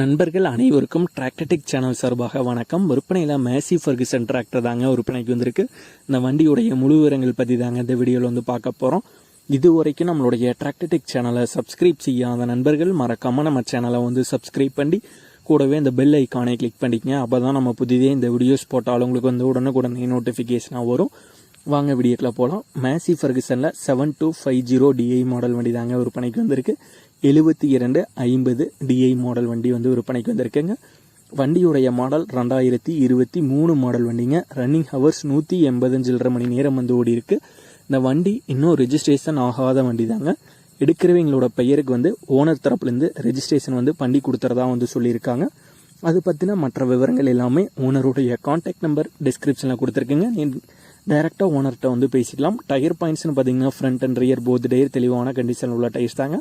நண்பர்கள் அனைவருக்கும் டிராக்டடிக் சேனல் சார்பாக வணக்கம். விற்பனையில் மேசி ஃபர்கிசன் டிராக்டர் தாங்க விற்பனைக்கு வந்திருக்கு. இந்த வண்டியுடைய முழு விவரங்கள் பற்றி தாங்க இந்த வீடியோவில் வந்து பார்க்க போகிறோம் இது வரைக்கும் நம்மளுடைய டிராக்டடிக் சேனலை சப்ஸ்கிரைப் செய்யாத நண்பர்கள் மறக்காமல் நம்ம சேனலை வந்து சப்ஸ்கிரைப் பண்ணி கூடவே இந்த பெல் ஐக்கானை கிளிக் பண்ணிக்கங்க. அப்போ தான் நம்ம புதிதே இந்த வீடியோஸ் போட்டாலும் உங்களுக்கு வந்து உடனுக்குடனே நோட்டிஃபிகேஷனாக வரும். வாங்க வீடியோக்கில் போகலாம் Massey ஃபர்கசனில் seven two five zero DI model வண்டி தாங்க விற்பனைக்கு வந்திருக்கு. எழுபத்தி இரண்டு ஐம்பது டிஐ மாடல் வண்டி வந்து விற்பனைக்கு வந்திருக்குங்க. வண்டியுடைய மாடல் ரெண்டாயிரத்தி இருபத்தி மூணு மாடல் வண்டிங்க. ரன்னிங் ஹவர்ஸ் நூற்றி எண்பது சில்லரை மணி நேரம் வந்து ஓடி இருக்கு. இந்த வண்டி இன்னும் ரெஜிஸ்ட்ரேஷன் ஆகாத வண்டி தாங்க. எடுக்கிறவங்களோட பெயருக்கு வந்து ஓனர் தரப்புலேருந்து ரெஜிஸ்ட்ரேஷன் வந்து பண்ணி கொடுத்துறதா வந்து சொல்லியிருக்காங்க. அது பற்றின மற்ற விவரங்கள் எல்லாமே ஓனருடைய கான்டாக்ட் நம்பர் டிஸ்கிரிப்ஷனில் கொடுத்துருக்குங்க. நீ டைரெக்டாக ஓனர்கிட்ட வந்து பேசிக்கலாம். டயர் பாயிண்ட்ஸ்னு பார்த்தீங்கன்னா front and rear both tyre தெளிவான கண்டிஷனில் உள்ள டயர்ஸ் தாங்க.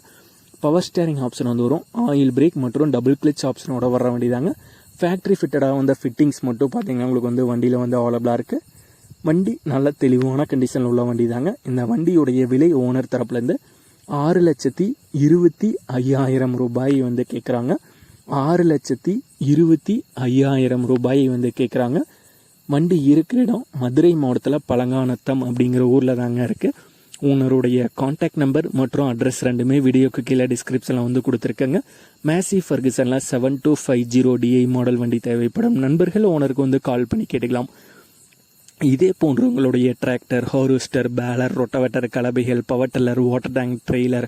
பவர் ஸ்டேரிங் ஆப்ஷன் வந்து வரும். ஆயில் பிரேக் மற்றும் டபுள் கிளச் ஆப்ஷனோட வர வேண்டியதாங்க. ஃபேக்ட்ரி ஃபிட்டடாக வந்த ஃபிட்டிங்ஸ் மட்டும் பார்த்தீங்கன்னா உங்களுக்கு வந்து வண்டியில் வந்து அவைலபிளாக இருக்குது வண்டி நல்ல தெளிவான கண்டிஷனில் உள்ள வண்டி தாங்க இந்த வண்டியுடைய விலை ஓனர் தரப்புலேருந்து ஆறு லட்சத்தி இருபத்தி ஐயாயிரம் ரூபாய் வந்து கேட்குறாங்க ஆறு லட்சத்தி இருபத்தி ஐயாயிரம் ரூபாய் வந்து கேட்குறாங்க வண்டி இருக்கிற இடம் மதுரை மாவட்டத்தில் பழங்கானத்தம் அப்படிங்கிற ஊரில் தாங்க இருக்குது ஓனருடைய காண்டாக்ட் நம்பர் மற்றும் அட்ரஸ் ரெண்டுமே வீடியோக்கு கீழே டிஸ்கிரிப்ஷனில் வந்து கொடுத்துருக்கேங்க. Massey ஃபர்குசனில் seven two five zero DI model வண்டி தேவைப்படும். நண்பர்கள் ஓனருக்கு வந்து கால் பண்ணி கேட்டுக்கலாம். இதே போன்று உங்களுடைய tractor harvester baler rotavator கலபைகள் power tiller water tank trailer